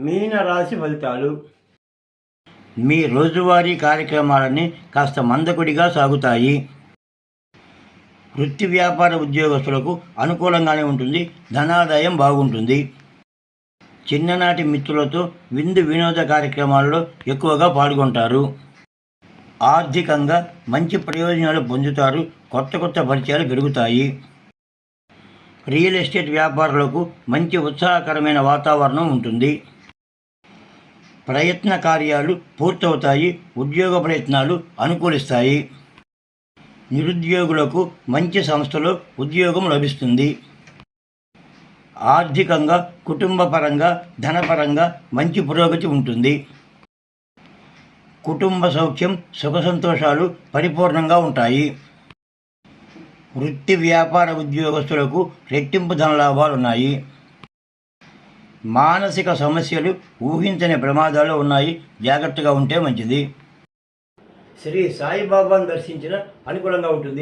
మీన రాశి ఫలితాలు. మీ రోజువారీ కార్యక్రమాలన్నీ కాస్త మందకుడిగా సాగుతాయి. వృత్తి వ్యాపార ఉద్యోగస్తులకు అనుకూలంగానే ఉంటుంది. ధనాదాయం బాగుంటుంది. చిన్ననాటి మిత్రులతో విందు వినోద కార్యక్రమాల్లో ఎక్కువగా పాల్గొంటారు. ఆర్థికంగా మంచి ప్రయోజనాలు పొందుతారు. కొత్త కొత్త పరిచయాలు పెరుగుతాయి. రియల్ ఎస్టేట్ వ్యాపారులకు మంచి ఉత్సాహకరమైన వాతావరణం ఉంటుంది. ప్రయత్న కార్యాలు పూర్తవుతాయి ఉద్యోగ ప్రయత్నాలు అనుకూలిస్తాయి. నిరుద్యోగులకు మంచి సంస్థలో ఉద్యోగం లభిస్తుంది. ఆర్థికంగా కుటుంబపరంగా ధనపరంగా మంచి పురోగతి ఉంటుంది. కుటుంబ సౌఖ్యం సుఖ సంతోషాలు పరిపూర్ణంగా ఉంటాయి. వృత్తి వ్యాపార ఉద్యోగస్తులకు రెట్టింపు ధన లాభాలు ఉన్నాయి మానసిక సమస్యలు ఊహించని ప్రమాదాలు ఉన్నాయి. జాగ్రత్తగా ఉంటే మంచిది. శ్రీ సాయిబాబాను దర్శించిన అనుకూలంగా ఉంటుంది.